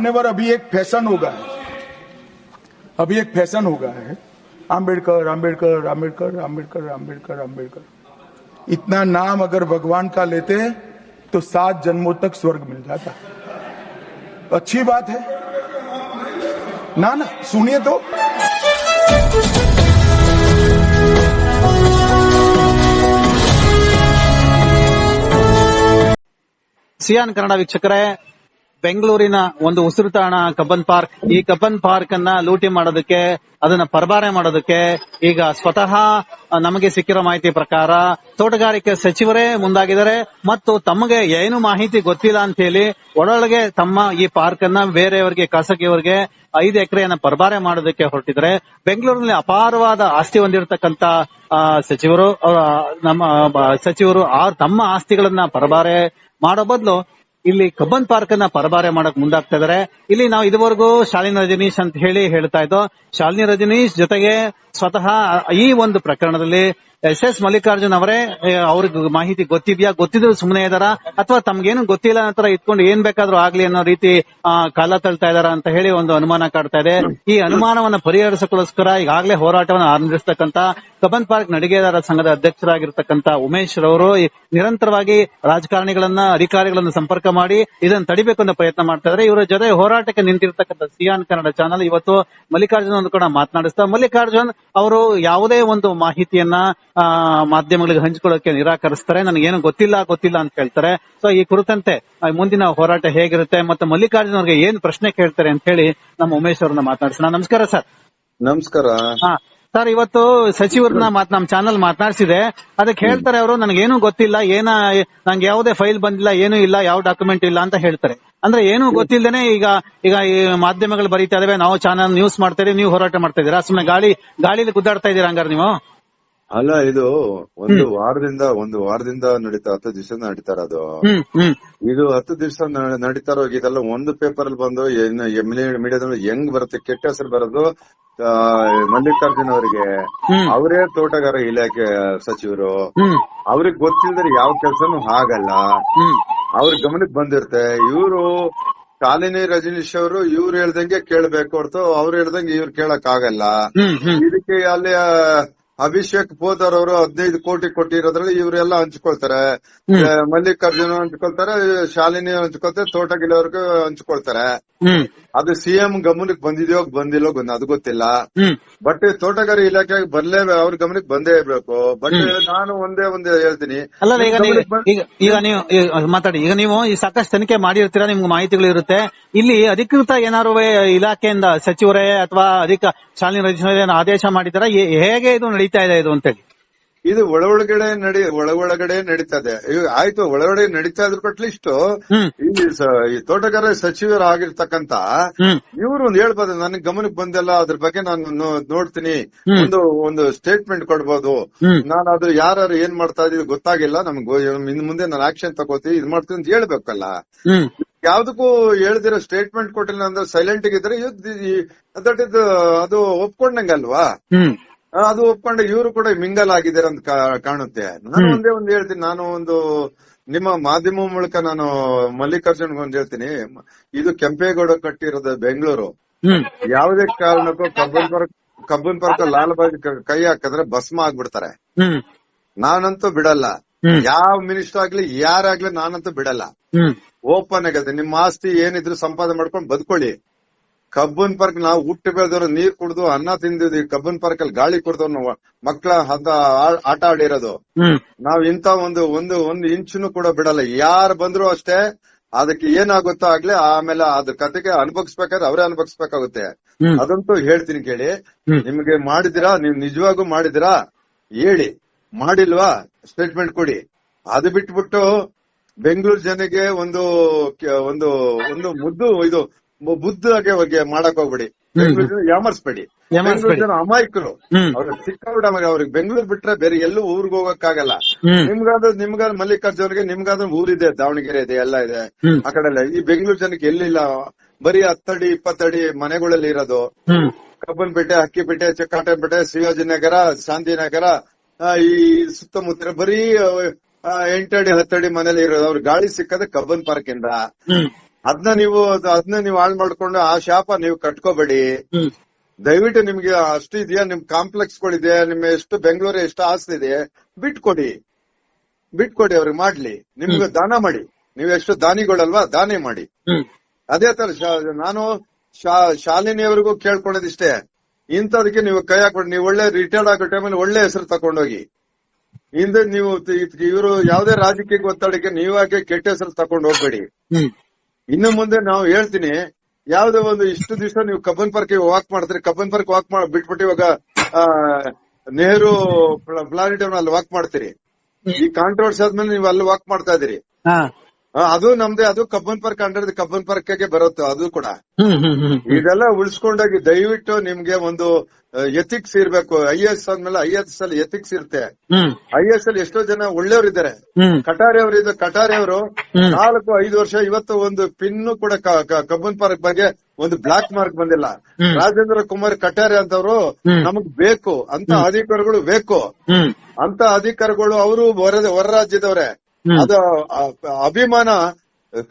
मान्यवर अभी एक फैशन हो गया है अभी एक फैशन हो गया है आम्बेडकर आम्बेडकर आम्बेडकर आम्बेडकर आम्बेडकर आम्बेडकर इतना नाम अगर भगवान का लेते हैं तो सात जन्मों तक स्वर्ग मिल जाता अच्छी बात है ना ना सुनिए तो ಸಿಯಾನ್ ಕನ್ನಡ ವೀಕ್ಷಕರೇ ಬೆಂಗಳೂರಿನ ಒಂದು ಉಸಿರು ತಾಣ ಕಬ್ಬನ್ ಪಾರ್ಕ್. ಈ ಕಬ್ಬನ್ ಪಾರ್ಕ್ ಅನ್ನ ಲೂಟಿ ಮಾಡೋದಕ್ಕೆ, ಅದನ್ನ ಪರಬಾರೆ ಮಾಡೋದಕ್ಕೆ ಈಗ ಸ್ವತಃ ನಮಗೆ ಸಿಕ್ಕಿರೋ ಮಾಹಿತಿ ಪ್ರಕಾರ ತೋಟಗಾರಿಕೆ ಸಚಿವರೇ ಮುಂದಾಗಿದ್ದಾರೆ. ಮತ್ತು ತಮಗೆ ಏನು ಮಾಹಿತಿ ಗೊತ್ತಿಲ್ಲ ಅಂತ ಹೇಳಿ ಒಳೊಳಗೆ ತಮ್ಮ ಈ ಪಾರ್ಕ್ ಅನ್ನ ಬೇರೆಯವರಿಗೆ, ಖಾಸಗಿಯವರಿಗೆ ಐದು ಎಕರೆಯನ್ನ ಪರಬಾರೆ ಮಾಡೋದಕ್ಕೆ ಹೊರಟಿದ್ರೆ ಬೆಂಗಳೂರಿನಲ್ಲಿ ಅಪಾರವಾದ ಆಸ್ತಿ ಹೊಂದಿರತಕ್ಕಂತ ಸಚಿವರು ನಮ್ಮ ಸಚಿವರು ತಮ್ಮ ಆಸ್ತಿಗಳನ್ನ ಪರಬಾರೆ ಮಾಡೋ ಬದಲು ಇಲ್ಲಿ ಕಬ್ಬನ್ ಪಾರ್ಕ್ ಅನ್ನ ಪರಬಾರೆ ಮಾಡಕ್ ಮುಂದಾಗ್ತಾ ಇದಾರೆ. ಇಲ್ಲಿ ನಾವು ಇದುವರೆಗೂ ಶಾಲಿನಿ ರಜನೀಶ್ ಅಂತ ಹೇಳಿ ಹೇಳ್ತಾ ಇದ್ದೋ. ಶಾಲಿನಿ ರಜನೀಶ್ ಜೊತೆಗೆ ಸ್ವತಃ ಈ ಒಂದು ಪ್ರಕರಣದಲ್ಲಿ ಎಸ್ ಎಸ್ ಮಲ್ಲಿಕಾರ್ಜುನ್ ಅವರೇ ಅವ್ರಿಗೆ ಮಾಹಿತಿ ಗೊತ್ತಿದ್ಯಾ? ಗೊತ್ತಿದ್ರು ಸುಮ್ಮನೆ ಇದಾರ? ಅಥವಾ ತಮ್ಗೇನು ಗೊತ್ತಿಲ್ಲ ನಂತರ ಇಟ್ಕೊಂಡು ಏನ್ ಬೇಕಾದ್ರೂ ಆಗ್ಲಿ ಅನ್ನೋ ರೀತಿ ಕಾಲ ತಳ್ತಾ ಇದಾರ ಅಂತ ಹೇಳಿ ಒಂದು ಅನುಮಾನ ಕಾಡ್ತಾ ಇದೆ. ಈ ಅನುಮಾನವನ್ನ ಪರಿಹರಿಸಕ್ಕೋಸ್ಕರ ಈಗಾಗಲೇ ಹೋರಾಟವನ್ನು ಆರಂಭಿಸತಕ್ಕಂತ ಕಬ್ಬನ್ ಪಾರ್ಕ್ ನಡಿಗೆದಾರ ಸಂಘದ ಅಧ್ಯಕ್ಷರಾಗಿರ್ತಕ್ಕಂತ ಉಮೇಶ್ ರವರು ನಿರಂತರವಾಗಿ ರಾಜಕಾರಣಿಗಳನ್ನ, ಅಧಿಕಾರಿಗಳನ್ನ ಸಂಪರ್ಕ ಮಾಡಿ ಇದನ್ನ ತಡಿಬೇಕು ಅನ್ನೋ ಪ್ರಯತ್ನ ಮಾಡ್ತಾ ಇದ್ದಾರೆ ಇವರ ಜೊತೆ ಹೋರಾಟಕ್ಕೆ ನಿಂತಿರ್ತಕ್ಕಂಥ ಸಿಯಾನ್ ಕನ್ನಡ ಚಾನಲ್. ಇವತ್ತು ಮಲ್ಲಿಕಾರ್ಜುನ್ ಕೂಡ ಮಾತನಾಡಿಸ್ತಾ ಮಲ್ಲಿಕಾರ್ಜುನ್ ಅವರು ಯಾವುದೇ ಒಂದು ಮಾಹಿತಿಯನ್ನ ಮಾಧ್ಯಮಗಳಿಗೆ ಹಂಚಿಕೊಳ್ಳೋಕೆ ನಿರಾಕರಿಸ್ತಾರೆ. ನನಗೇನು ಗೊತ್ತಿಲ್ಲ ಗೊತ್ತಿಲ್ಲ ಅಂತ ಹೇಳ್ತಾರೆ. ಸೊ ಈ ಕುರಿತಂತೆ ಆ, ಮುಂದಿನ ಹೋರಾಟ ಹೇಗಿರುತ್ತೆ ಮತ್ತೆ ಮಲ್ಲಿಕಾರ್ಜುನ್ ಅವ್ರಿಗೆ ಏನ್ ಪ್ರಶ್ನೆ ಕೇಳ್ತಾರೆ ಅಂತ ಹೇಳಿ ನಮ್ಮ ಉಮೇಶ್ ಅವ್ರನ್ನ ಮಾತನಾಡಿಸೋಣ ನಮಸ್ಕಾರ ಸರ್. ನಮಸ್ಕಾರ. ಹಾ ಸರ್ ಇವತ್ತು ಸಚಿವರನ್ನ ಮಾತ್ ನಮ್ ಚಾನಲ್ ಮಾತನಾಡಿಸಿದೆ ಅದಕ್ಕೆ ಹೇಳ್ತಾರೆ ಅವರು ನನಗೇನು ಗೊತ್ತಿಲ್ಲ ಏನ ನಂಗೆ ಯಾವುದೇ ಫೈಲ್ ಬಂದಿಲ್ಲ ಏನು ಇಲ್ಲ ಯಾವ ಡಾಕ್ಯುಮೆಂಟ್ ಇಲ್ಲ ಅಂತ ಹೇಳ್ತಾರೆ. ಅಂದ್ರೆ ಏನು ಗೊತ್ತಿಲ್ಲದೇನೆ ಈಗ ಈಗ ಈ ಮಾಧ್ಯಮಗಳು ಬರೀತಾ ಇದಾವೆ. ನಾವು ಚಾನಲ್ ನ್ಯೂಸ್ ಮಾಡ್ತಾ ಇದೀವಿ ನೀವು ಹೋರಾಟ ಮಾಡ್ತಾ ಇದೀರಾ? ಸುಮ್ಮನೆ ಗಾಳಿ ಗಾಳಿಲಿ ಗುದ್ದಾಡ್ತಾ ಇದೀರಾ ಹಂಗಾರೆ ನೀವು? ಅಲ್ಲ ಇದು ಒಂದು ವಾರದಿಂದ ಒಂದು ವಾರದಿಂದ ನಡೀತಾ ಹತ್ತು ದಿವಸ ನಡೀತಾರ ಹ್ಮ್ ಇದು ಹತ್ತು ದಿವಸ ನಡೀತಾರ ಹೋಗಿದೆಲ್ಲ ಇದೆಲ್ಲ ಒಂದು ಪೇಪರ್ ಅಲ್ಲಿ ಬಂದು ಮೀಡಿಯಾದಲ್ಲಿ ಹೆಂಗ್ ಬರುತ್ತೆ ಕೆಟ್ಟ ಹೆಸರು ಬರೋದು ಮಲ್ಲಿಕಾರ್ಜುನ್ ಅವರಿಗೆ. ಅವರೇ ತೋಟಗಾರ ಇಲಾಖೆ ಸಚಿವರು. ಅವ್ರಿಗೆ ಗೊತ್ತಿಲ್ಲದ್ರೆ ಯಾವ ಕೆಲಸನು ಆಗಲ್ಲ. ಅವ್ರ ಗಮನಕ್ಕೆ ಬಂದಿರುತ್ತೆ. ಇವರು ಶಾಲಿನಿ ರಜನೀಶ್ ಅವರು ಇವ್ರು ಹೇಳ್ದಂಗೆ ಕೇಳ್ಬೇಕು ಹೊರತು ಅವ್ರು ಹೇಳ್ದಂಗೆ ಇವ್ರು ಕೇಳಕ್ ಆಗಲ್ಲ ಇದಕ್ಕೆ ಅಲ್ಲಿ ಅಭಿಷೇಕ್ ಪೋದರ್ ಅವರು ಹದಿನೈದು ಕೋಟಿ ಕೊಟ್ಟಿರೋದ್ರಲ್ಲಿ ಇವರೆಲ್ಲ ಹಂಚ್ಕೊಳ್ತಾರೆ. ಮಲ್ಲಿಕಾರ್ಜುನ ಹಂಚ್ಕೊಳ್ತಾರೆ ಶಾಲಿನಿ ಹಂಚ್ಕೊಳ್ತಾರೆ ತೋಟಗಿಲವ್ರಿಗೂ ಹಂಚ್ಕೊಳ್ತಾರೆ. ಅದು ಸಿಎಂ ಗಮನಕ್ಕೆ ಬಂದಿದೆಯೋ ಬಂದಿಲ್ಲೋ ಅದು ಗೊತ್ತಿಲ್ಲ. ಬಟ್ ತೋಟಗಾರಿ ಇಲಾಖೆ ಬರ್ಲೇ ಅವ್ರ ಗಮನಕ್ಕೆ ಬಂದೇ ಇರ್ಬೇಕು. ಬಟ್ ನಾನು ಒಂದೇ ಒಂದೇ ಹೇಳ್ತೀನಿ. ಅಲ್ಲ ಈಗ ನೀವು ಮಾತಾಡಿ. ಈಗ ನೀವು ಈ ಸಾಕಷ್ಟು ತನಿಖೆ ಮಾಡಿರ್ತೀರಾ ನಿಮ್ಗೆ ಮಾಹಿತಿಗಳು ಇರುತ್ತೆ. ಇಲ್ಲಿ ಅಧಿಕೃತ ಏನಾರು ಇಲಾಖೆಯಿಂದ ಸಚಿವರೇ ಅಥವಾ ಅಧಿಕ ಶಾಲಿನಿ ರಚನೆ ಆದೇಶ ಮಾಡಿದಾರ ಹೇಗೆ ಇದು ನಡೀತಾ ಇದೆ ಇದು ಅಂತೇಳಿ ಇದು ಒಳ ಒಳಗಡೆ ನಡಿ ಒಳ ಒಳಗಡೆ ನಡೀತಾ ಇದೆ ಆಯ್ತು ಒಳಗಡೆ ನಡೀತಾ ಇದ್ರ ಅಟ್ಲೀಸ್ಟ್ ಈ ತೋಟಗಾರ ಸಚಿವರಾಗಿರ್ತಕ್ಕಂತ ಇವರು ಇವ್ರು ಒಂದು ಹೇಳ್ಬೋದು ನನಗೆ ಗಮನಕ್ಕೆ ಬಂದೆಲ್ಲ ಅದ್ರ ಬಗ್ಗೆ ನಾನು ನೋಡ್ತೀನಿ. ಒಂದು ಒಂದು ಸ್ಟೇಟ್ಮೆಂಟ್ ಕೊಡ್ಬೋದು. ನಾನು ಅದು ಯಾರು ಏನ್ ಮಾಡ್ತಾ ಇದ್ದೀವಿ ಗೊತ್ತಾಗಿಲ್ಲ ನಮ್ಗೆ ಇನ್ ಮುಂದೆ ನಾನು ಆಕ್ಷನ್ ತಗೋತೀನಿ ಇದ್ ಮಾಡ್ತೀನಿ ಅಂತ ಹೇಳ್ಬೇಕಲ್ಲ. ಯಾವ್ದಕ್ಕೂ ಹೇಳ್ದಿರೋ ಸ್ಟೇಟ್ಮೆಂಟ್ ಕೊಟ್ಟಿಲ್ಲ ಅಂದ್ರೆ ಸೈಲೆಂಟ್ ಇದ್ರೆ ದಟ್ ಇಸ್ ಅದು ಒಪ್ಕೊಂಡಂಗಲ್ವಾ? ಅದು ಒಪ್ಕೊಂಡು. ಇವರು ಕೂಡ ಮಿಂಗಲ್ ಆಗಿದ್ದಾರೆ ಅಂತ ಕಾಣುತ್ತೆ. ನಾನು ಒಂದೇ ಒಂದು ಹೇಳ್ತೀನಿ. ನಾನು ಒಂದು ನಿಮ್ಮ ಮಾಧ್ಯಮ ಮೂಲಕ ನಾನು ಮಲ್ಲಿಕಾರ್ಜುನ್ ಒಂದು ಹೇಳ್ತೀನಿ. ಇದು ಕೆಂಪೇಗೌಡ ಕಟ್ಟಿರೋದು ಬೆಂಗಳೂರು. ಯಾವುದೇ ಕಾರಣಕ್ಕೂ ಕಬ್ಬನ್ ಪಾರ್ಕ್ ಕಬ್ಬನ್ ಪಾರ್ಕ್ ಲಾಲ್ಬಾಗ್ ಕ- ಕೈ ಹಾಕಿದ್ರೆ ಭಸ್ಮ ಆಗ್ಬಿಡ್ತಾರೆ. ನಾನಂತೂ ಬಿಡಲ್ಲ. ಯಾವ ಮಿನಿಸ್ಟರ್ ಆಗ್ಲಿ ಯಾರಾಗ್ಲಿ ನಾನಂತೂ ಬಿಡಲ್ಲ. ಓಪನ್ ಆಗತ್ತೆ ನಿಮ್ಮ ಆಸ್ತಿ ಏನಿದ್ರು ಸಂಪಾದನೆ ಮಾಡ್ಕೊಂಡು ಬದುಕೊಳ್ಳಿ. ಕಬ್ಬನ್ ಪಾರ್ಕ್ ನಾವು ಹುಟ್ಟು ಬೆಳೆದವ್ರು ನೀರ್ ಕುಡ್ದು ಅನ್ನ ತಿಂದಿದ್ವಿ. ಕಬ್ಬನ್ ಪಾರ್ಕ್ ಅಲ್ಲಿ ಗಾಳಿ ಕುಡ್ದವ್ರು ನಾವು ಮಕ್ಕಳ ಹದ ಆಟ ಆಡಿರೋದು. ನಾವ್ ಇಂತ ಒಂದು ಒಂದು ಒಂದು ಇಂಚುನು ಕೂಡ ಬಿಡಲ್ಲ. ಯಾರು ಬಂದ್ರು ಅಷ್ಟೇ ಅದಕ್ಕೆ ಏನಾಗುತ್ತೋ ಆಗ್ಲಿ ಆಮೇಲೆ ಅದ್ರ ಕತೆಗೆ ಅನುಭವಿಸ್ಬೇಕಾದ್ರೆ ಅವರೇ ಅನುಭವಿಸ್ಬೇಕಾಗುತ್ತೆ. ಅದಂತೂ ಹೇಳ್ತೀನಿ ಕೇಳಿ. ನಿಮ್ಗೆ ಮಾಡಿದಿರಾ ನೀವ್ ನಿಜವಾಗೂ ಮಾಡಿದಿರಾ ಹೇಳಿ. ಮಾಡಿಲ್ವಾ? ಸ್ಟೇಟ್ಮೆಂಟ್ ಕೊಡಿ. ಅದು ಬಿಟ್ಬಿಟ್ಟು ಬೆಂಗಳೂರು ಜನಗೆ ಒಂದು ಒಂದು ಒಂದು ಮುದ್ದು ಇದು ಬುದ್ಧಾಗೆ ಬಗ್ಗೆ ಮಾಡಕ್ ಹೋಗ್ಬೇಡಿ. ಬೆಂಗಳೂರು ಯಾಮರ್ಸ್ಬೇಡಿ. ಜನ ಅಮಾಯಕರು. ಅವ್ರ ಸಿಕ್ಕಾಬಿಡ ಅವ್ರಿಗೆ ಬೆಂಗಳೂರು ಬಿಟ್ರೆ ಬೇರೆ ಎಲ್ಲೂ ಊರ್ಗ್ ಹೋಗಕ್ಕಾಗಲ್ಲ. ನಿಮ್ಗಾದ್ರೂ ನಿಮ್ಗಾದ್ರೂ ಮಲ್ಲಿಕಾರ್ಜುನ್ಗೆ ನಿಮ್ಗಾದ್ರೂ ಊರಿದೆ ದಾವಣಗೆರೆ ಇದೆ ಎಲ್ಲ ಇದೆ. ಆ ಕಡೆ ಎಲ್ಲ ಈ ಬೆಂಗಳೂರು ಜನಕ್ಕೆ ಎಲ್ಲಿಲ್ಲ? ಬರೀ ಹತ್ತಡಿ ಇಪ್ಪತ್ತಡಿ ಮನೆಗಳಲ್ಲಿ ಇರೋದು. ಬೆಟ್ಟೆ ಕಬ್ಬನ್ಪೇಟೆ ಅಕ್ಕಿಪೇಟೆ ಶಿವಾಜಿ ನಗರ ಶಾಂತಿನಗರ ನಗರ ಈ ಸುತ್ತಮುತ್ತ ಬರೀ ಎಂಟಡಿ ಹತ್ತಡಿ ಮನೇಲಿ ಇರೋದು. ಅವ್ರ ಗಾಳಿ ಸಿಕ್ಕದೆ ಕಬ್ಬನ್ ಪಾರ್ಕ್ ಇಂದ ಅದನ್ನ ನೀವು ಅದನ್ನ ನೀವು ಹಾಳು ಮಾಡ್ಕೊಂಡು ಆ ಶಾಪ ನೀವು ಕಟ್ಕೋಬೇಡಿ. ದಯವಿಟ್ಟು ನಿಮ್ಗೆ ಅಷ್ಟು ಇದೆಯಾ ನಿಮ್ ಕಾಂಪ್ಲೆಕ್ಸ್ ಗಳಿದೆ ನಿಮ್ ಎಷ್ಟು ಬೆಂಗಳೂರು ಎಷ್ಟು ಆಸ್ತಿ ಇದೆ ಬಿಟ್ಕೊಡಿ. ಬಿಟ್ಕೊಡಿ ಅವ್ರಿಗೆ ಮಾಡ್ಲಿ. ನಿಮ್ಗೆ ದಾನ ಮಾಡಿ. ನೀವು ಎಷ್ಟು ದಾನಿಗಳಲ್ವಾ ದಾನಿ ಮಾಡಿ. ಅದೇ ತರ ನಾನು ಶಾಲಿನಿಯವರಿಗೂ ಕೇಳ್ಕೊಂಡಿದ್ದಿಷ್ಟೇ ಇಂಥದಕ್ಕೆ ನೀವು ಕೈ ಹಾಕೊಂಡು ನೀವು ಒಳ್ಳೆ ರಿಟೈರ್ಡ್ ಆಗೋ ಟೈಮಲ್ಲಿ ಒಳ್ಳೆ ಹೆಸರು ತಕೊಂಡೋಗಿ ಹಿಂದೆ ನೀವು ಇವರು ಯಾವುದೇ ರಾಜಕೀಯ ಒತ್ತಡಕ್ಕೆ ನೀವಾಗೆ ಕೆಟ್ಟ ಹೆಸರು ತಕೊಂಡು ಹೋಗ್ಬೇಡಿ ಇನ್ನು ಮುಂದೆ ನಾವು ಹೇಳ್ತೀನಿ, ಯಾವ್ದೋ ಒಂದು ಇಷ್ಟು ದಿವಸ ನೀವು ಕಬ್ಬನ್ ಪಾರ್ಕ್ ವಾಕ್ ಮಾಡ್ತೀರಿ. ಕಬ್ಬನ್ ಪಾರ್ಕ್ ವಾಕ್ ಬಿಟ್ಬಿಟ್ಟು ಇವಾಗ ನೆಹರು ಪ್ಲಾನಿಟಿಯಂ ಅಲ್ಲಿ ವಾಕ್ ಮಾಡ್ತೀರಿ. ಈ ಕಾಂಟ್ರವರ್ಸಿ ಆದ್ಮೇಲೆ ನೀವು ಅಲ್ಲಿ ವಾಕ್ ಮಾಡ್ತಾ ಇದೀರಿ ಅದು ನಮ್ದೇ ಅದು ಕಬ್ಬನ್ ಪಾರ್ಕ್ ಅಂಡರ್ ಕಬ್ಬನ್ ಪಾರ್ಕ್ಗೆ ಬರುತ್ತೆ ಅದು ಕೂಡ. ಇದೆಲ್ಲ ಉಳಿಸ್ಕೊಂಡೋಗಿ ದಯವಿಟ್ಟು ನಿಮ್ಗೆ ಒಂದು ಎಥಿಕ್ಸ್ ಇರ್ಬೇಕು. ಐ ಎಸ್ ಆದ್ಮೇಲೆ ಐ ಎಸ್ ಅಲ್ಲಿ ಎಥಿಕ್ಸ್ ಇರುತ್ತೆ. ಐ ಎಸ್ ಅಲ್ಲಿ ಎಷ್ಟೋ ಜನ ಒಳ್ಳೆಯವರಿದ್ದಾರೆ. ಕಟಾರಿ ಅವರು ಇದು ಕಟಾರಿ ಅವರು. ನಾಲ್ಕು ಐದು ವರ್ಷ ಇವತ್ತು ಒಂದು ಪಿನ್ ಕೂಡ ಕಬ್ಬನ್ ಪಾರ್ಕ್ ಬಗ್ಗೆ ಒಂದು ಬ್ಲಾಕ್ ಮಾರ್ಕ್ ಬಂದಿಲ್ಲ. ರಾಜೇಂದ್ರ ಕುಮಾರ್ ಕಟಾರಿ ಅಂತವ್ರು. ನಮಗ್ ಬೇಕು. ಅಂತ ಅಧಿಕಾರಿಗಳು ಬೇಕು. ಅಂತ ಅಧಿಕಾರಿಗಳು ಅವರು ಹೊರ ಹೊರ ರಾಜ್ಯದವ್ರೆ. ಅದು ಅಭಿಮಾನ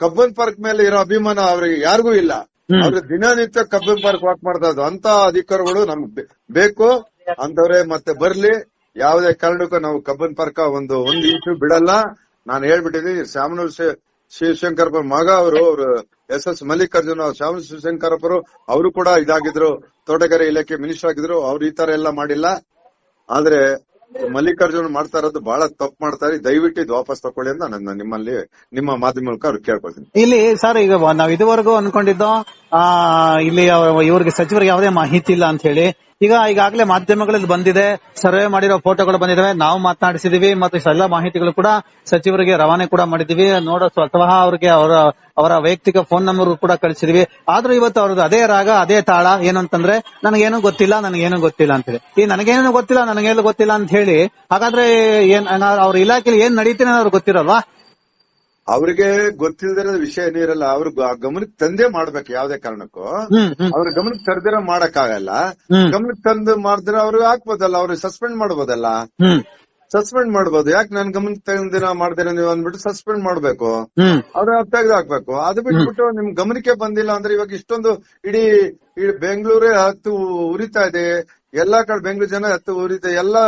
ಕಬ್ಬನ್ ಪಾರ್ಕ್ ಮೇಲೆ ಇರೋ ಅಭಿಮಾನ ಅವ್ರಿಗೆ ಯಾರಿಗೂ ಇಲ್ಲ. ಅವ್ರು ದಿನನಿತ್ಯ ಕಬ್ಬನ್ ಪಾರ್ಕ್ ವಾಕ್ ಮಾಡ್ತಾ ಇದ್ರು. ಅಂತ ಅಧಿಕಾರಿಗಳು ನಮ್ಗೆ ಬೇಕು. ಅಂತವ್ರೆ ಮತ್ತೆ ಬರ್ಲಿ. ಯಾವುದೇ ಕಾರಣಕ್ಕೂ ನಾವು ಕಬ್ಬನ್ ಪಾರ್ಕ್ ಒಂದು ಒಂದ್ ಇಂಚು ಬಿಡಲ್ಲ. ನಾನು ಹೇಳ್ಬಿಟ್ಟಿದ್ದೀನಿ ಶಾಮನೂರ್ ಶಿವಶಂಕರಪ್ಪ ಮಗ ಅವರು ಅವರು ಎಸ್ ಎಸ್ ಮಲ್ಲಿಕಾರ್ಜುನ ಶಾಮನೂರ್ ಶಿವಶಂಕರಪ್ಪರು ಅವರು ಕೂಡ ಇದಾಗಿದ್ರು. ತೋಟಗಾರಿಕೆ ಇಲಾಖೆ ಮಿನಿಸ್ಟರ್ ಆಗಿದ್ರು. ಅವ್ರು ಈ ತರ ಎಲ್ಲ ಮಾಡಿಲ್ಲ. ಆದ್ರೆ ಮಲ್ಲಿಕಾರ್ಜುನ್ ಮಾಡ್ತಾ ಇರೋದು ಬಹಳ ತಪ್ಪು ಮಾಡ್ತಾರೆ ದಯವಿಟ್ಟು ಇದು ವಾಪಸ್ ತಕೊಳ್ಳಿ ಅಂತ ನಾನು ನಿಮ್ಮಲ್ಲಿ ನಿಮ್ಮ ಮಾಧ್ಯಮ ಮೂಲಕ ಕೇಳ್ಕೊಳ್ತೀನಿ. ಇಲ್ಲಿ, ಸರ್, ಈಗ ನಾವ್ ಇದುವರೆಗೂ ಅನ್ಕೊಂಡಿದ್ದು ಆ, ಇಲ್ಲಿ ಇವ್ರಿಗೆ ಸಚಿವರಿಗೆ ಯಾವುದೇ ಮಾಹಿತಿ ಇಲ್ಲ ಅಂತ ಹೇಳಿ. ಈಗ, ಈಗಾಗಲೇ ಮಾಧ್ಯಮಗಳಲ್ಲಿ ಬಂದಿದೆ, ಸರ್ವೆ ಮಾಡಿರೋ ಫೋಟೋಗಳು ಬಂದಿದಾವೆ, ನಾವು ಮಾತನಾಡಿಸಿದೀವಿ, ಮತ್ತು ಎಲ್ಲ ಮಾಹಿತಿಗಳು ಕೂಡ ಸಚಿವರಿಗೆ ರವಾನೆ ಕೂಡ ಮಾಡಿದೀವಿ. ನೋಡೋ ಸ್ವತಃ ಅವ್ರಿಗೆ ಅವರ ಅವರ ವೈಯಕ್ತಿಕ ಫೋನ್ ನಂಬರ್ ಕೂಡ ಕಳಿಸಿದೀವಿ. ಆದ್ರೂ ಇವತ್ತು ಅವ್ರದ್ದು ಅದೇ ರಾಗ, ಅದೇ ತಾಳ, ಏನು ಅಂತಂದ್ರೆ ನನಗೇನು ಗೊತ್ತಿಲ್ಲ ನನಗೇನು ಗೊತ್ತಿಲ್ಲ ಅಂತ ಹೇಳಿ. ಈ ನನಗೇನು ಗೊತ್ತಿಲ್ಲ ನನಗೇನು ಗೊತ್ತಿಲ್ಲ ಅಂತ ಹೇಳಿ, ಹಾಗಾದ್ರೆ ಏನ್ ಅವ್ರ ಇಲಾಖೆಯಲ್ಲಿ ಏನ್ ನಡೀತೀನಿ ಅವ್ರಿಗೆ ಗೊತ್ತಿರಲ್ವಾ? ಅವ್ರಿಗೆ ಗೊತ್ತಿಲ್ದಿರೋ ವಿಷಯ ಏನಿರಲ್ಲ ಅವ್ರ ಗಮನಕ್ಕೆ ತಂದೆ ಮಾಡ್ಬೇಕು ಯಾವ್ದೇ ಕಾರಣಕ್ಕೂ. ಅವ್ರ ಗಮನಕ್ಕೆ ತರದಿರ ಮಾಡಕ್ ಆಗಲ್ಲ ಗಮನಕ್ಕೆ ತಂದು ಮಾಡಿದ್ರೆ ಅವ್ರಿಗೆ ಹಾಕ್ಬೋದಲ್ಲ ಅವ್ರಿಗೆ ಸಸ್ಪೆಂಡ್ ಮಾಡ್ಬೋದಲ್ಲ. ಸಸ್ಪೆಂಡ್ ಮಾಡ್ಬೋದು. ಯಾಕೆ ನನ್ ಗಮನಕ್ಕೆ ತಂದಿರ ಮಾಡ್ದಿರ ನೀವು ಅಂದ್ಬಿಟ್ಟು ಸಸ್ಪೆಂಡ್ ಮಾಡ್ಬೇಕು. ಅವ್ರ ತೆಗೆದು ಹಾಕ್ಬೇಕು ಅದು ಬಿಟ್ಬಿಟ್ಟು ನಿಮ್ ಗಮನಕ್ಕೆ ಬಂದಿಲ್ಲ ಅಂದ್ರೆ ಇವಾಗ ಇಷ್ಟೊಂದು ಇಡೀ ಇಡೀ ಬೆಂಗಳೂರೇ ಹತ್ತು ಉರಿತಾ ಇದೆ. ಎಲ್ಲಾ ಕಡೆ ಬೆಂಗಳೂರು ಜನ ಹತ್ತು ಉರಿತ ಎಲ್ಲಾ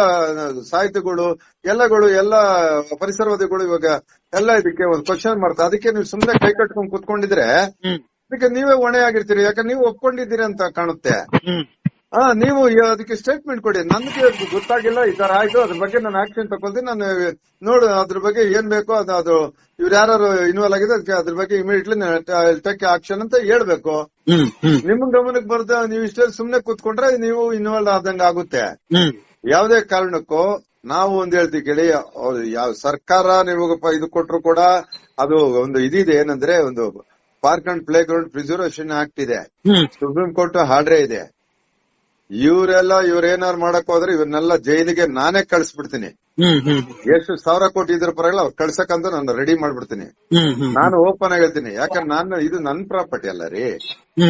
ಸಾಹಿತ್ಯಗಳು ಎಲ್ಲಗಳು ಎಲ್ಲಾ ಪರಿಸರವಾದಿಗಳು ಇವಾಗ ಎಲ್ಲ ಇದಕ್ಕೆ ಒಂದು ಕ್ವಶನ್ ಮಾಡ್ತಾರೆ ಅದಕ್ಕೆ ನೀವು ಸುಮ್ನೆ ಕೈ ಕಟ್ಕೊಂಡ್ ಕುತ್ಕೊಂಡಿದ್ರೆ ಅದಕ್ಕೆ ನೀವೇ ಹೊಣೆ ಆಗಿರ್ತೀರಿ ಯಾಕಂದ್ರೆ ನೀವು ಒಪ್ಕೊಂಡಿದ್ದೀರಿ ಅಂತ ಕಾಣುತ್ತೆ. ಹಾ ನೀವು ಅದಕ್ಕೆ ಸ್ಟೇಟ್ಮೆಂಟ್ ಕೊಡಿ. ನನ್ಗೆ ಗೊತ್ತಾಗಿಲ್ಲ ಈ ತರ ಆಯ್ತು. ಅದ್ರ ಬಗ್ಗೆ ನಾನು ಆಕ್ಷನ್ ತಗೊಳ್ತೀನಿ. ನಾನು ನೋಡು ಅದ್ರ ಬಗ್ಗೆ ಏನ್ ಬೇಕೋ ಅದು ಅದು ಇವ್ರು ಯಾರು ಇನ್ವಾಲ್ವ್ ಆಗಿದೆ ಅದಕ್ಕೆ ಅದ್ರ ಬಗ್ಗೆ ಇಮಿಡಿಯೇಟ್ಲಿ ಟೆಕ್ ಆಕ್ಷನ್ ಅಂತ ಹೇಳ್ಬೇಕು. ನಿಮ್ ಗಮನಕ್ಕೆ ಬರ್ದ ನೀವು ಇಷ್ಟೇ ಸುಮ್ನೆ ಕೂತ್ಕೊಂಡ್ರೆ ನೀವು ಇನ್ವಾಲ್ವ್ ಆದಂಗ ಆಗುತ್ತೆ. ಯಾವ್ದೇ ಕಾರಣಕ್ಕೂ ನಾವು ಒಂದ್ ಹೇಳ್ತೀವಿ ಕೇಳಿ ಯಾವ ಸರ್ಕಾರ ನಿಮಗೆ ಇದು ಕೊಟ್ರು ಕೂಡ ಅದು ಒಂದು ಇದಿದೆ. ಏನಂದ್ರೆ ಒಂದು park and play ground preservation act ಇದೆ. ಸುಪ್ರೀಂ ಕೋರ್ಟ್ ಹಾಡ್ರೆ ಇದೆ. ಇವರೆಲ್ಲ ಇವ್ರೇನಾರು ಮಾಡಕ್ ಹೋದ್ರೆ ಇವ್ರನ್ನೆಲ್ಲ ಜೈಲಿಗೆ ನಾನೇ ಕಳ್ಸ್ಬಿಡ್ತೀನಿ. ಎಷ್ಟು ಸಾವಿರ ಕೋಟಿ ಇದ್ರ ಪರವಾಗಿಲ್ಲ ಅವ್ರು ಕಳ್ಸಕ್ಕಂತ ನಾನು ರೆಡಿ ಮಾಡ್ಬಿಡ್ತೀನಿ. ನಾನು ಓಪನ್ ಆಗಿ ಹೇಳ್ತೀನಿ. ಯಾಕಂದ್ರೆ ನಾನು ಇದು ನನ್ ಪ್ರಾಪರ್ಟಿ ಅಲ್ಲ ರೀ.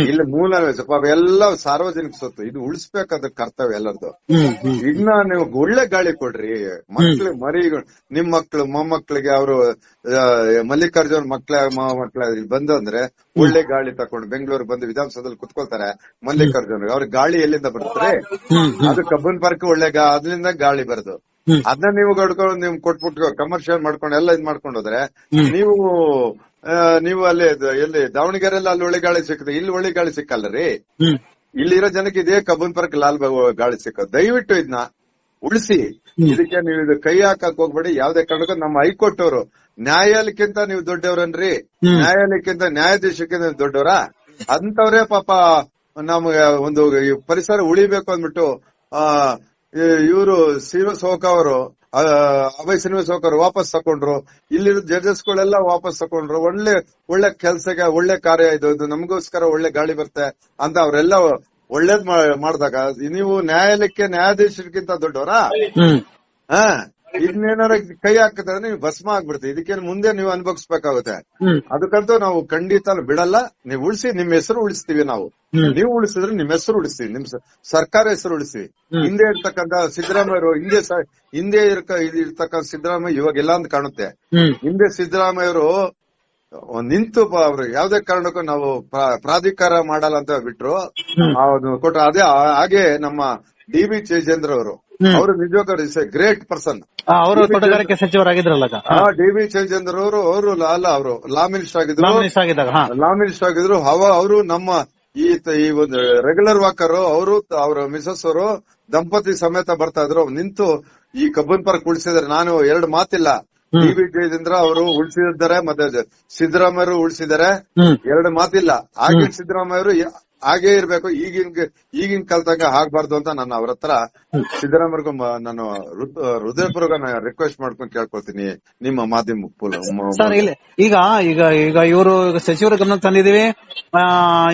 ಇಲ್ಲಿ ಮೂಲ ಪಾಪ ಎಲ್ಲ ಸಾರ್ವಜನಿಕ ಸ್ವತ್ತು ಇದು ಉಳಿಸ್ಬೇಕಾದ ಕರ್ತವ್ಯ ಎಲ್ಲರದು. ಇನ್ನ ನೀವು ಒಳ್ಳೆ ಗಾಳಿ ಕೊಡ್ರಿ ಮಕ್ಳು ಮರಿ ನಿಮ್ ಮಕ್ಳು ಮೊಮ್ಮಕ್ಳಿಗೆ ಅವರು ಮಲ್ಲಿಕಾರ್ಜುನ್ ಮಕ್ಳ ಮೊಮ್ಮಕ್ಳ ಇಲ್ಲಿ ಬಂದು ಅಂದ್ರೆ ಒಳ್ಳೆ ಗಾಳಿ ತಕೊಂಡು ಬೆಂಗಳೂರು ಬಂದು ವಿಧಾನಸೌಧದಲ್ಲಿ ಕುತ್ಕೊಳ್ತಾರೆ ಮಲ್ಲಿಕಾರ್ಜುನ್ ಅವ್ರ. ಗಾಳಿ ಎಲ್ಲಿಂದ ಹ್ಮ್ ಅದು ಕಬ್ಬನ್ ಪಾರ್ಕ್ ಒಳ್ಳೆ ಗಾ- ಅದ್ರಿಂದ ಗಾಳಿ ಬರೋದು. ಅದನ್ನ ನೀವು ಗಡ್ಕೊಂಡು ನೀವು ಕೊಟ್ಬಿಟ್ಟು ಕಮರ್ಷಿಯಲ್ ಮಾಡ್ಕೊಂಡು ಎಲ್ಲ ಇದ್ ಮಾಡ್ಕೊಂಡು ಹೋದ್ರೆ. ನೀವು ನೀವು ಅಲ್ಲಿ ಎಲ್ಲಿ ದಾವಣಗೆರೆ ಅಲ್ಲಿ ಒಳ್ಳೆ ಗಾಳಿ ಸಿಕ್ಕದೆ. ಇಲ್ಲಿ ಒಳ್ಳೆ ಗಾಳಿ ಸಿಕ್ಕಲ್ಲ ರೀ? ಇಲ್ಲಿರೋ ಜನಕ್ಕೆ ಇದೇ ಕಬ್ಬನ್ ಪಾರ್ಕ್ ಲಾಲ್ ಬಾಗ್ ಗಾಳಿ ಸಿಕ್ಕ ದಯವಿಟ್ಟು ಇದನ್ನ ಉಳಿಸಿ. ಇದಕ್ಕೆ ನೀವು ಇದು ಕೈ ಹಾಕಕ್ ಹೋಗ್ಬೇಡಿ. ಯಾವ್ದೇ ಕಾರಣಕ್ಕೂ ನಮ್ಮ ಹೈಕೋರ್ಟ್ ಅವರು ನ್ಯಾಯಾಲಯಕ್ಕಿಂತ ನೀವು ದೊಡ್ಡವ್ರನ್ರಿ. ನ್ಯಾಯಾಲಯಕ್ಕಿಂತ ನ್ಯಾಯಾಧೀಶಕ್ಕಿಂತ ದೊಡ್ಡವರ? ಅಂತವ್ರೇ ಪಾಪ ನಮ್ಗೆ ಒಂದು ಪರಿಸರ ಉಳಿಬೇಕು ಅಂದ್ಬಿಟ್ಟು ಆ ಇವರು ಶ್ರೀನಿವಾಸ್ ಸೋಕ ಅವರು ಅಭಯ್ ಶ್ರೀನಿವಾಸ್ ಅವರು ವಾಪಸ್ ತಕೊಂಡ್ರು. ಇಲ್ಲಿರೋ ಜಡ್ಜಸ್ ಗಳೆಲ್ಲ ವಾಪಸ್ ತಕೊಂಡ್ರು. ಒಳ್ಳೆ ಒಳ್ಳೆ ಕೆಲ್ಸಕ್ಕೆ ಒಳ್ಳೆ ಕಾರ್ಯ ಇದು ಇದು ನಮಗೋಸ್ಕರ ಒಳ್ಳೆ ಗಾಳಿ ಬರುತ್ತೆ ಅಂತ ಅವರೆಲ್ಲ ಒಳ್ಳೇದ್ ಮಾಡಿದಾಗ. ನೀವು ನ್ಯಾಯಾಲಯಕ್ಕೆ ನ್ಯಾಯಾಧೀಶರಿಗಿಂತ ದೊಡ್ಡವರಾ? ಹಾ. ಇದನ್ನೇನಾರ ಕೈ ಹಾಕಿದ್ರೆ ನೀವು ಭಸ್ಮ ಆಗ್ಬಿಡ್ತೀವಿ ಇದಕ್ಕೆ ಮುಂದೆ ನೀವು ಅನುಭವಿಸ್ಬೇಕಾಗುತ್ತೆ. ಅದಕ್ಕಂತೂ ನಾವು ಖಂಡಿತ ಬಿಡಲ್ಲ. ನೀವು ಉಳಿಸಿ ನಿಮ್ ಹೆಸರು ಉಳಿಸ್ತೀವಿ ನಾವು. ನೀವು ಉಳಿಸಿದ್ರೆ ನಿಮ್ ಹೆಸರು ಉಳಿಸ್ತೀವಿ. ನಿಮ್ ಸರ್ಕಾರ ಹೆಸರು ಉಳಿಸ್ತೀವಿ. ಹಿಂದೆ ಇರ್ತಕ್ಕಂತ ಸಿದ್ದರಾಮಯ್ಯರು ಹಿಂದೆ ಹಿಂದೆ ಇರ್ಕ ಇರ್ತಕ್ಕಂಥ ಸಿದ್ದರಾಮಯ್ಯ ಇವಾಗ ಇಲ್ಲ ಅಂತ ಕಾಣುತ್ತೆ. ಹಿಂದೆ ಸಿದ್ದರಾಮಯ್ಯರು ಒಂದ್ ನಿಂತು ಅವ್ರು ಯಾವ್ದೇ ಕಾರಣಕ್ಕೂ ನಾವು ಪ್ರಾ- ಪ್ರಾಧಿಕಾರ ಮಾಡಲ್ಲ ಅಂತ ಬಿಟ್ರು ಕೊಟ್ರು ಅದೇ ಹಾಗೆ ನಮ್ಮ ಡಿ ಬಿ ಚೇಜೇಂದ್ರ ಅವರು ಅವರು ನಿಜವಾಗ್ಲೂ ಇಸ್ ಎ ಗ್ರೇಟ್ ಪರ್ಸನ್ ಅವರು ತೋಟಗಾರಿಕೆ ಸಚಿವರಾಗಿದ್ರಲ್ಲ ಡಿ ವಿ ಚಂದ್ರ ಅವರು ಅವರು ಅಲ್ಲ ಅವರು ಲಾ ಮಿನಿಸ್ಟರ್ ಆಗಿದ್ರು. ಲಾ ಮಿನಿಸ್ಟರ್ ಆಗಿದ್ರು. ಹವ ಅವರು ನಮ್ಮ ಈ ಈ ಒಂದು ರೆಗ್ಯುಲರ್ ವಾಕರ್ ಅವರು ಅವರ ಮಿಸಸ್ ಅವರು ದಂಪತಿ ಸಮೇತ ಬರ್ತಾ ಇದ್ರು. ನಿಂತು ಈ ಕಬ್ಬನ್ ಪಾರ್ಕ್ ಉಳಿಸಿದ್ರೆ ನಾನು ಎರಡು ಮಾತಿಲ್ಲ. ಡಿ ವಿ ಜಯಚಂದ್ರ ಅವರು ಉಳಿಸಿದ್ದಾರೆ ಮತ್ತೆ ಸಿದ್ದರಾಮಯ್ಯರು ಉಳಿಸಿದ್ದಾರೆ. ಎರಡು ಮಾತಿಲ್ಲ. ಆಗಿನ ಸಿದ್ದರಾಮಯ್ಯರು ಹಾಗೇ ಇರ್ಬೇಕು. ಈಗಿನ ಈಗಿನ ಕಾಲದಾಗ ಆಗ್ಬಾರ್ದು ಅಂತ ನಾನು ಅವ್ರ ಹತ್ರ. ಸಿದ್ದರಾಮಯ್ಯಗೂ ನಾನು ರುದ್ರಪುರಗ ರಿಕ್ವೆಸ್ಟ್ ಮಾಡ್ಕೊಂಡು ಕೇಳ್ಕೊಳ್ತೀನಿ ನಿಮ್ಮ ಮಾಧ್ಯಮ ಈಗ ಈಗ ಈಗ ಇವರು ಸಚಿವರ ಗಮನಕ್ಕೆ ತಂದಿದೀವಿ.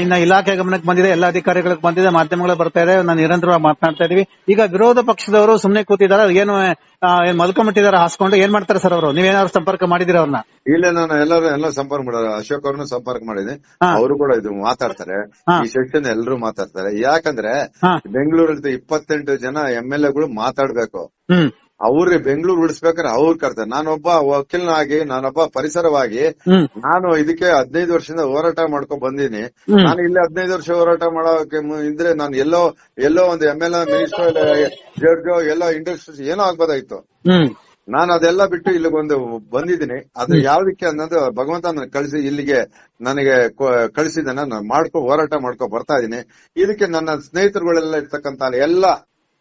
ಇನ್ನ ಇಲಾಖೆ ಗಮನಕ್ಕೆ ಬಂದಿದೆ, ಎಲ್ಲಾ ಅಧಿಕಾರಿಗಳಿಗೆ ಬಂದಿದೆ, ಮಾಧ್ಯಮಗಳು ಬರ್ತಾ ಇದೆ, ನಾನು ನಿರಂತರವಾಗಿ ಮಾತನಾಡ್ತಾ ಇದೀವಿ. ಈಗ ವಿರೋಧ ಪಕ್ಷದವರು ಸುಮ್ನೆ ಕೂತಿದ್ದಾರೆ, ಏನ್ ಮಲ್ಕೊಂಡ್ಬಿಟ್ಟಿದ್ದಾರೆ ಹಾಸ್ಕೊಂಡು, ಏನ್ ಮಾಡ್ತಾರೆ ಸರ್ ಅವರು? ನೀವೇನಾದ್ರು ಸಂಪರ್ಕ ಮಾಡಿದಿರ ಅವ್ರನ್ನ? ಇಲ್ಲೇ ನಾನು ಎಲ್ಲರೂ ಎಲ್ಲ ಸಂಪರ್ಕ ಮಾಡಿದ್ರೆ ಅಶೋಕ್ ಅವ್ರನ್ನ ಸಂಪರ್ಕ ಮಾಡಿದೆ. ಹಾ. ಅವರು ಕೂಡ ಇದು ಮಾತಾಡ್ತಾರೆ. ಹಾ. ಈ ಸೆಕ್ಷನ್ ಎಲ್ಲರೂ ಮಾತಾಡ್ತಾರೆ. ಯಾಕಂದ್ರೆ ಹಾ. ಬೆಂಗಳೂರಲ್ಲಿ ಇಪ್ಪತ್ತೆಂಟು ಜನ ಎಂ ಎಲ್ ಎಗಳು ಮಾತಾಡ್ಬೇಕು. ಹ್ಮ್. ಅವ್ರಿಗೆ ಬೆಂಗಳೂರು ಉಳಿಸ್ಬೇಕಾದ್ರೆ ಅವ್ರು ಕರ್ತಾರೆ. ನಾನೊಬ್ಬ ವಕೀಲನಾಗಿ ನಾನೊಬ್ಬ ಪರಿಸರವಾಗಿ ಹ್ಮ್. ನಾನು ಇದಕ್ಕೆ ಹದಿನೈದು ವರ್ಷದಿಂದ ಹೋರಾಟ ಮಾಡ್ಕೊಂಡ್ ಬಂದೀನಿ. ಹ್ಮ್. ನಾನು ಇಲ್ಲಿ ಹದಿನೈದು ವರ್ಷ ಹೋರಾಟ ಮಾಡೋಕೆ ಮು- ಇದ್ರೆ ನಾನು ಎಲ್ಲೋ ಎಲ್ಲೋ ಒಂದು ಎಂ ಎಲ್ ಮಿನಿಸ್ಟರ್ ಜಡ್ಜ್ ಎಲ್ಲೋ ಇಂಡಸ್ಟ್ರೀಸ್ ಏನೋ ಆಗ್ಬೋದಾಯ್ತು. ಹ್ಮ್. ನಾನು ಅದೆಲ್ಲ ಬಿಟ್ಟು ಇಲ್ಲಿ ಇಲ್ಲಿಗೊಂದು ಬಂದಿದ್ದೀನಿ. ಆದ್ರೆ ಯಾವ್ದಕ್ಕೆ ಅನ್ನೋದು ಭಗವಂತ ಕಳಿಸಿ ಇಲ್ಲಿಗೆ ನನಗೆ ಕಳಿಸಿದ ನಾನು ಮಾಡ್ಕೊ ಹೋರಾಟ ಮಾಡ್ಕೊ ಬರ್ತಾ ಇದೀನಿ ಇದಕ್ಕೆ ನನ್ನ ಸ್ನೇಹಿತರುಗಳೆಲ್ಲ ಇರ್ತಕ್ಕಂತ ಎಲ್ಲ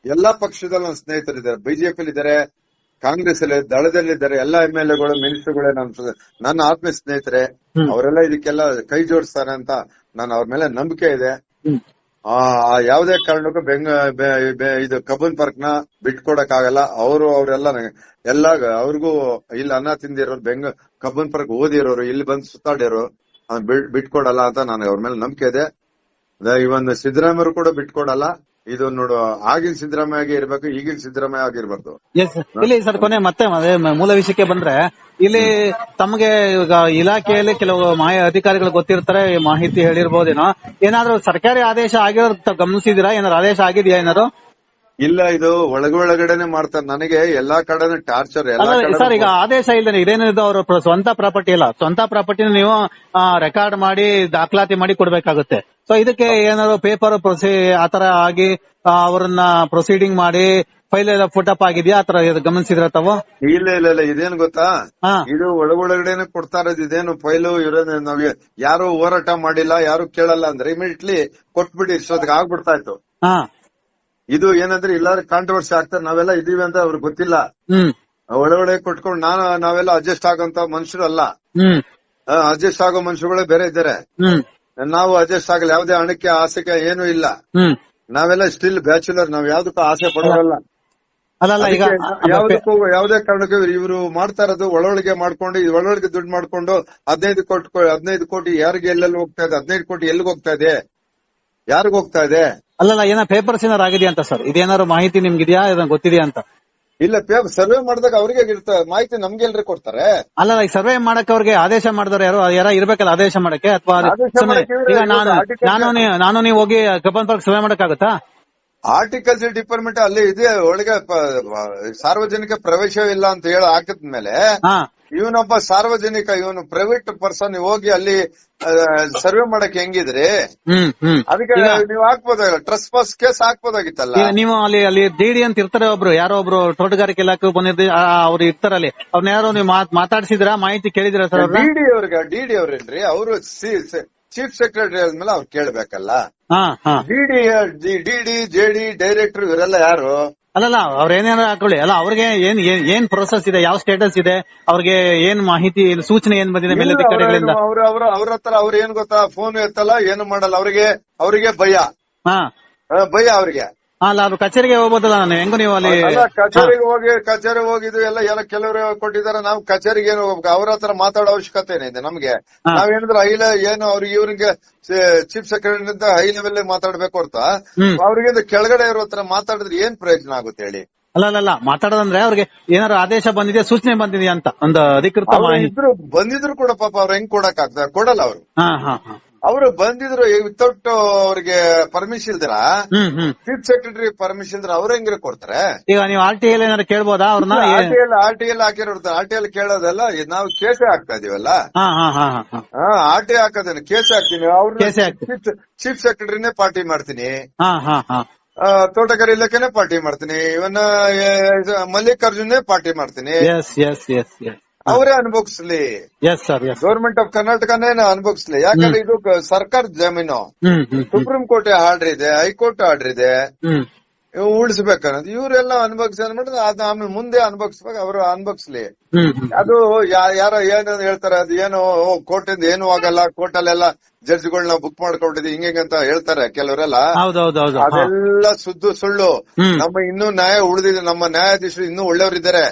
ಎಲ್ಲಾ ಪಕ್ಷದಲ್ಲಿ ನನ್ನ ಸ್ನೇಹಿತರಿದ್ದಾರೆ. ಬಿಜೆಪಿ ಇದ್ದಾರೆ ಕಾಂಗ್ರೆಸ್ ಅಲ್ಲಿ ದಳದಲ್ಲಿದ್ದಾರೆ ಎಲ್ಲಾ ಎಂ ಎಲ್ ಎಗಳು ಮಿನಿಸ್ಟರ್ಗಳೇ ನನ್ನ ನನ್ನ ಆತ್ಮೀಯ ಸ್ನೇಹಿತರೆ. ಅವರೆಲ್ಲ ಇದಕ್ಕೆಲ್ಲ ಕೈ ಜೋಡಿಸ್ತಾರೆ ಅಂತ ನಾನು ಅವ್ರ ಮೇಲೆ ನಂಬಿಕೆ ಇದೆ. ಆ ಯಾವುದೇ ಕಾರಣಕ್ಕೂ ಬೆಂಗ ಇದು ಕಬ್ಬನ್ ಪಾರ್ಕ್ನ ಬಿಟ್ಕೊಡಕ್ ಆಗಲ್ಲ. ಅವರು, ಅವರೆಲ್ಲ ಎಲ್ಲ ಅವ್ರಿಗೂ ಇಲ್ಲಿ ಅನ್ನ ತಿಂದಿರೋರು, ಬೆಂಗ, ಕಬ್ಬನ್ ಪಾರ್ಕ್ ಓದಿರೋರು, ಇಲ್ಲಿ ಬಂದು ಸುತ್ತಾಡಿರೋ ಬಿಟ್ಕೊಡಲ್ಲ ಅಂತ ನಾನು ಅವ್ರ ಮೇಲೆ ನಂಬಿಕೆ ಇದೆ. ಇವನ್ ಸಿದ್ದರಾಮಯ್ಯರು ಕೂಡ ಬಿಟ್ಕೊಡಲ್ಲ. ಇದು ನೋಡು, ಆಗಿನ ಸಿದ್ದರಾಮಯ್ಯ ಆಗಿ ಇರ್ಬೇಕು ಈಗಿನ ಸಿದ್ದರಾಮಯ್ಯ ಆಗಿರ್ಬಾರ್ದು. ಇಲ್ಲಿ ಸರ್, ಕೊನೆ ಮತ್ತೆ ಮೂಲ ವಿಷಯಕ್ಕೆ ಬಂದ್ರೆ ಇಲ್ಲಿ ತಮಗೆ ಈಗ ಇಲಾಖೆಯಲ್ಲಿ ಕೆಲವು ಮಾಹಿತಿ ಅಧಿಕಾರಿಗಳು ಗೊತ್ತಿರ್ತಾರೆ ಈ ಮಾಹಿತಿ ಹೇಳಿರ್ಬೋದೇನೋ. ಏನಾದ್ರು ಸರ್ಕಾರಿ ಆದೇಶ ಆಗಿರೋ ಗಮನಿಸಿದಿರಾ ಏನಾದ್ರು ಆದೇಶ ಆಗಿದೆಯಾ ಏನಾದ್ರು? ಇಲ್ಲ ಇದು ಒಳಗೊಳಗಡೆನೆ ಮಾಡ್ತಾರೆ. ನನಗೆ ಎಲ್ಲಾ ಕಡೆನೂ ಟಾರ್ಚರ್ ಎಲ್ಲಾ ಸರ್ ಈಗ ಆದೇಶ ಇಲ್ಲ ಇದೇನಿದೆ ಅವ್ರ ಸ್ವಂತ ಪ್ರಾಪರ್ಟಿ ಇಲ್ಲ ಸ್ವಂತ ಪ್ರಾಪರ್ಟಿನ ನೀವು ರೆಕಾರ್ಡ್ ಮಾಡಿ ದಾಖಲಾತಿ ಮಾಡಿ ಕೊಡ್ಬೇಕಾಗುತ್ತೆ. ಸೊ ಇದಕ್ಕೆ ಏನಾದ್ರು ಪೇಪರ್ ಪ್ರೊಸೀ ಆತರ ಆಗಿ ಅವ್ರನ್ನ ಪ್ರೊಸೀಡಿಂಗ್ ಮಾಡಿ ಫೈಲ್ ಎಲ್ಲ ಫುಟಪ್ ಆಗಿದ್ಯಾ? ಆತರ ಗಮನಿಸಿದ್ರ ತಾವು? ಇಲ್ಲ ಇಲ್ಲ ಇಲ್ಲ. ಇದೇನ್ ಗೊತ್ತಾ? ಹಾ. ಇದು ಒಳಗೊಳಗಡೆನೆ ಕೊಡ್ತಾ ಇರೋದು ಇದೇನು ಫೈಲು ಇರೋದು ನಾವ್ ಯಾರು ಹೋರಾಟ ಮಾಡಿಲ್ಲ ಯಾರು ಕೇಳಲ್ಲ ಅಂದ್ರೆ ಇಮಿಡಿಯೇಟ್ಲಿ ಕೊಟ್ಬಿಟ್ಟು ಇಷ್ಟೊತ್ತಿಗೆ ಆಗ್ಬಿಡ್ತಾ ಇತ್ತು ಹಾ. ಇದು ಏನಂದ್ರೆ ಎಲ್ಲಾರು ಕಾಂಟ್ರವರ್ಸಿ ಆಗ್ತಾರೆ ನಾವೆಲ್ಲ ಇದೀವಿ ಅಂತ ಅವ್ರಿಗೆ ಗೊತ್ತಿಲ್ಲ. ಹ್ಮ್. ಒಳಗಡೆ ಕೊಟ್ಕೊಂಡು ನಾನು ನಾವೆಲ್ಲ ಅಡ್ಜಸ್ಟ್ ಆಗಂತ ಮನುಷ್ಯರಲ್ಲ ಹ್ಮ್. ಅಡ್ಜಸ್ಟ್ ಆಗೋ ಮನುಷ್ಯರುಗಳೇ ಬೇರೆ ಇದ್ದಾರೆ. ಹ್ಮ್. ನಾವು ಅಡ್ಜಸ್ಟ್ ಆಗಲ್ಲ. ಯಾವ್ದೇ ಹಣಕ್ಕೆ ಆಸೆಗೆ ಏನು ಇಲ್ಲ. ಹ್ಮ್. ನಾವೆಲ್ಲ ಸ್ಟಿಲ್ ಬ್ಯಾಚುಲರ್ ನಾವ್ ಯಾವ್ದಕ್ಕೂ ಆಸೆ ಪಡೋರಲ್ಲ. ಅಲ್ಲಲ್ಲ ಈಗ ಯಾವ್ದಕ್ಕೂ ಯಾವ್ದೇ ಕಾರಣಕ್ಕೂ ಇವರು ಮಾಡ್ತಾ ಇರೋದು ಒಳೊಳಗೆ ಮಾಡ್ಕೊಂಡು ಒಳೊಳಗೆ ದುಡ್ಡು ಮಾಡ್ಕೊಂಡು ಹದಿನೈದು ಕೋಟಿ ಹದಿನೈದು ಕೋಟಿ ಯಾರಿಗೆ ಎಲ್ಲೆಲ್ಲಿ ಹೋಗ್ತಾ ಇದೆ ಹದಿನೈದು ಕೋಟಿ ಎಲ್ಲಿಗೆ ಹೋಗ್ತಾ ಇದೆ? ಯಾರಿಗ ಹೋಗ್ತಾ ಇದೆ? ಅಲ್ಲಲ್ಲ ಏನೋ ಪೇಪರ್ಸ್ ಏನಾರು ಆಗಿದೆಯಾ ಅಂತ ಸರ್? ಇದೇನಾರು ಮಾಹಿತಿ ನಿಮ್ಗಿದ್ಯಾ? ಇದನ್ನ ಗೊತ್ತಿದೆಯಾ ಅಂತ? ಇಲ್ಲ ಪೇಪರ್ ಸರ್ವೆ ಮಾಡಿದಾಗ ಅವ್ರಿಗೆ ಇರ್ತಾರೆ ಮಾಹಿತಿ ನಮ್ಗೆ ಎಲ್ರಿ ಕೊಡ್ತಾರೆ. ಅಲ್ಲಲ್ಲ ಈಗ ಸರ್ವೆ ಮಾಡಕ್ಕೆ ಅವ್ರಿಗೆ ಆದೇಶ ಮಾಡಿದವ್ರು ಯಾರು ಯಾರ ಇರ್ಬೇಕಲ್ಲ ಆದೇಶ ಮಾಡಕ್ಕೆ ಅಥವಾ ಈಗ ನಾನು ನಾನು ನೀ- ನಾನು ನೀವು ಹೋಗಿ ಕಬ್ಬನ್ ಪಾರ್ಕ್ ಸರ್ವೆ ಮಾಡಕ್ಕಾಗತ್ತಾ? ಆರ್ಟಿಕಲ್ಚರ್ ಡಿಪಾರ್ಟ್ಮೆಂಟ್ ಅಲ್ಲಿ ಇದೆ ಒಳಗೆ ಸಾರ್ವಜನಿಕ ಪ್ರವೇಶವಿಲ್ಲ ಅಂತ ಹೇಳಿ ಹಾಕಿದ್ಮೇಲೆ ಮೇಲೆ ಇವನೊಬ್ಬ ಸಾರ್ವಜನಿಕ ಇವನು ಪ್ರೈವೇಟ್ ಪರ್ಸನ್ ಹೋಗಿ ಅಲ್ಲಿ ಸರ್ವೆ ಮಾಡಕ್ ಹೆಂಗಿದ್ರಿ? ಅದಕ್ಕೆ ನೀವು ಹಾಕ್ಬೋದಾಗ ಟ್ರಸ್ಟ್ ಪಾಸ್ ಕೇಸ್ ಹಾಕ್ಬೋದಾಗಿತ್ತಲ್ಲ ನೀವು ಅಲ್ಲಿ ಅಲ್ಲಿ ಡಿಡಿ ಅಂತ ಇರ್ತಾರೆ ಒಬ್ರು ಯಾರೋ ಒಬ್ರು ತೋಟಗಾರಿಕೆ ಇಲಾಖೆ ಬಂದಿದ್ದು ಅವ್ರು ಇರ್ತಾರಲ್ಲಿ. ಅವ್ರನ್ನ ಯಾರೋ ನೀವು ಮಾತ್- ಮಾತಾಡ್ಸಿದ್ರಾ ಮಾಹಿತಿ ಕೇಳಿದ್ರ ಸರ್ ಡಿಡಿ ಅವ್ರಿಗೆ ಡಿಡಿ ಅವ್ರೇನ್ರಿ? ಅವರು ಚೀಫ್ ಸೆಕ್ರೆಟರಿ ಆದ್ಮೇಲೆ ಅವ್ರು ಕೇಳ್ಬೇಕಲ್ಲ. ಡಿಡಿ ಡಿಡಿ ಜೆಡಿ ಡೈರೆಕ್ಟರ್ ಇವರೆಲ್ಲ ಯಾರು? ಅಲ್ಲಲ್ಲ ಅವ್ರ ಏನೇನಾರ ಹಾಕೊಳ್ಳಿ. ಅಲ್ಲ ಅವ್ರಿಗೆ ಏನ್ ಏನ್- ಏನ್ ಪ್ರೊಸೆಸ್ ಇದೆ ಯಾವ ಸ್ಟೇಟಸ್ ಇದೆ ಅವ್ರಿಗೆ ಏನ್ ಮಾಹಿತಿ ಸೂಚನೆ ಏನ್ ಬಂದಿದೆ ಮೇಲಧಿಕಾರಿಗಳಿಂದ? ಅವ್ರ ಅವ್ರ ಅವ್ರ ಹತ್ರ ಅವ್ರ ಏನ್ ಗೊತ್ತಾ ಫೋನ್ ಇರ್ತಲ್ಲ ಏನು ಮಾಡಲ್ಲ ಅವ್ರಿಗೆ ಅವ್ರಿಗೆ ಭಯ. ಹಾ. ಆ, ಭಯ ಅವ್ರಿಗೆ. ಅಲ್ಲ ಅದು ಕಚೇರಿಗೆ ಹೋಗ್ಬೋದಲ್ಲ ನಾನು. ಹೆಂಗು ನೀವು ಅಲ್ಲಿ ಅಲ್ಲ ಕಚೇರಿಗೆ ಹೋಗಿ ಕಚೇರಿ ಹೋಗಿದ್ದು ಎಲ್ಲ ಎಲ್ಲ ಕೆಲವರು ಕೊಟ್ಟಿದ್ದಾರೆ. ನಾವು ಕಚೇರಿಗೆ ಏನು ಹೋಗ್ಬೇಕು? ಅವ್ರ ಹತ್ರ ಮಾತಾಡೋ ಅವಶ್ಯಕತೆ ಏನಿದೆ ನಮ್ಗೆ? ನಾವ್ ನಾವೇನಿದ್ರೆ ಹೈ ಏನು ಅವ್ರಿಗೆ ಇವ್ರಿಗೆ ಚೀಫ್ ಸೆಕ್ರೆಟರಿ ಹೈ ಲೆವೆಲ್ ಮಾತಾಡ್ಬೇಕು ಹೊರ್ತ. ಅವ್ರಿಗೆ ಕೆಳಗಡೆ ಇರೋ ಹತ್ರ ಮಾತಾಡಿದ್ರೆ ಏನ್ ಪ್ರಯೋಜನ ಆಗುತ್ತೆ ಹೇಳಿ? ಅಲ್ಲ ಅಲ್ಲ ಅಲ್ಲ ಮಾತಾಡೋದಂದ್ರೆ ಅವ್ರಿಗೆ ಏನಾದ್ರು ಆದೇಶ ಬಂದಿದೆ ಸೂಚನೆ ಬಂದಿದೆ ಅಂತ ಒಂದು ಅಧಿಕೃತ ಮಾಹಿತಿ. ಬಂದಿದ್ರು ಕೂಡ ಪಾಪ ಅವ್ರ ಹೆಂಗ್ ಕೊಡಕ್ ಆಗ್ತಾರೆ ಕೊಡಲ್ಲ ಅವ್ರು. ಹಾ ಹಾ ಹಾ. ಅವರು ಬಂದಿದ್ರು ವಿತೌಟ್ ಅವ್ರಿಗೆ ಪರ್ಮಿಷನ್ ಇಲ್ದಿರ? ಚೀಫ್ ಸೆಕ್ರೆಟರಿ ಪರ್ಮಿಷನ್ ಇದ್ರೆ ಅವ್ರ ಹೆಂಗ್ರೆ ಕೊಡ್ತಾರೆ? ಈಗ ನೀವು ಆರ್ ಟಿ ಎಲ್ ಏನಾದ್ರು ಕೇಳ್ಬೋದಾ ಅವ್ರನ್ನ? R T L R T L ಹಾಕಿರೋದು ಆರ್ ಟಿ ಎಲ್ ಕೇಳೋದಲ್ಲ ನಾವು ಕೇಸೆ ಹಾಕ್ತಾ ಇದೀವಲ್ಲ? ಆರ್ ಟಿ ಹಾಕೋದೇನು ಕೇಸ್ ಹಾಕ್ತೀನಿ. ಅವ್ರ. ಚೀಫ್ ಸೆಕ್ರೆಟರಿನೇ ಪಾರ್ಟಿ ಮಾಡ್ತೀನಿ. ತೋಟಗಾರಿ ಇಲಾಖೆನೆ ಪಾರ್ಟಿ ಮಾಡ್ತೀನಿ. ಇವನ್ನ ಮಲ್ಲಿಕಾರ್ಜುನೇ ಪಾರ್ಟಿ ಮಾಡ್ತೀನಿ. ಅವರೇ ಅನುಭವಿಸ್ಲಿ. S sir S government of ಕರ್ನಾಟಕನೇ ಅನುಭವಿಸ್ಲಿ. ಯಾಕಂದ್ರೆ ಇದು ಸರ್ಕಾರದ ಜಮೀನು. ಸುಪ್ರೀಂ ಕೋರ್ಟ್ ಆರ್ಡರ್ ಇದೆ ಹೈಕೋರ್ಟ್ ಆರ್ಡರ್ ಇದೆ. ಉಳಿಸ್ಬೇಕನ್ನೋದು. ಇವರೆಲ್ಲ ಅನುಭವಿಸಿ ಅನ್ಬಿಟ್ಟು ಅದ್ ಆಮೇಲೆ ಮುಂದೆ ಅನುಭವಿಸ್ಬೇಕು ಅವರು ಅನುಭವಿಸ್ಲಿ. ಅದು ಯಾರೋ ಏನ್ ಹೇಳ್ತಾರೆ ಅದು ಏನು ಕೋರ್ಟ್ ಇಂದ ಏನು ಆಗಲ್ಲ ಕೋರ್ಟ್ ಅಲ್ಲೆಲ್ಲ ಜಡ್ಜ್ಗಳನ್ನ ಬುಕ್ ಮಾಡ್ಕೊಂಡಿದ್ದೀವಿ ಹಿಂಗೆ ಅಂತ ಹೇಳ್ತಾರೆ ಕೆಲವರೆಲ್ಲ. ಅದೆಲ್ಲ ಸುದ್ದು ಸುಳ್ಳು. ನಮ್ಮ ಇನ್ನೂ ನ್ಯಾಯ ಉಳಿದಿದೆ ನಮ್ಮ ನ್ಯಾಯಾಧೀಶರು ಇನ್ನೂ ಒಳ್ಳೆಯವರಿದ್ದಾರೆ.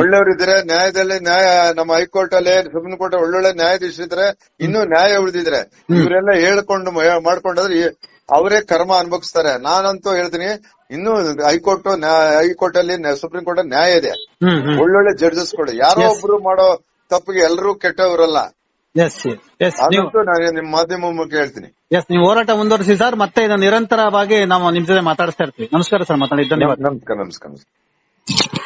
ಒಳ್ಳೆಯವರಿದ್ದಾರೆ ನ್ಯಾಯದಲ್ಲಿ ನ್ಯಾಯ ನಮ್ಮ ಹೈಕೋರ್ಟ್ ಅಲ್ಲಿ ಸುಪ್ರೀಂ ಕೋರ್ಟ್ ಒಳ್ಳೊಳ್ಳೆ ನ್ಯಾಯಾಧೀಶರಿದ್ದಾರೆ ಇನ್ನೂ ನ್ಯಾಯ ಉಳಿದಿದ್ರೆ. ಇವರೆಲ್ಲ ಹೇಳ್ಕೊಂಡು ಮಾಡ್ಕೊಂಡ್ರೆ ಅವರೇ ಕರ್ಮ ಅನುಭವಿಸ್ತಾರೆ. ನಾನಂತೂ ಹೇಳ್ತೀನಿ ಇನ್ನು ಹೈಕೋರ್ಟ್ ಹೈಕೋರ್ಟ್ ಅಲ್ಲಿ ಸುಪ್ರೀಂ ಕೋರ್ಟ್ ಅಲ್ಲಿ ನ್ಯಾಯ ಇದೆ. ಒಳ್ಳೊಳ್ಳೆ ಜಡ್ಜಸ್ಗಳು ಯಾರೋ. ಒಬ್ರು ಮಾಡೋ ತಪ್ಪಿಗೆ ಎಲ್ಲರೂ ಕೆಟ್ಟವರಲ್ಲ. ನಾನು ನಿಮ್ ಮಾಧ್ಯಮ ಮೂಲಕ ಹೇಳ್ತೀನಿ. ಎಸ್ ನೀವು ಹೋರಾಟ ಮುಂದುವರಿಸಿ ಸರ್. ಮತ್ತೆ ನಿರಂತರವಾಗಿ ನಾವು ನಿಮ್ ಜೊತೆ ಮಾತಾಡಿಸ್ತಾ ಇರ್ತೀವಿ. ನಮಸ್ಕಾರ ಸರ್ ಮಾತಾಡಿ. ಧನ್ಯವಾದ. ನಮಸ್ಕಾರ ನಮಸ್ಕಾರ.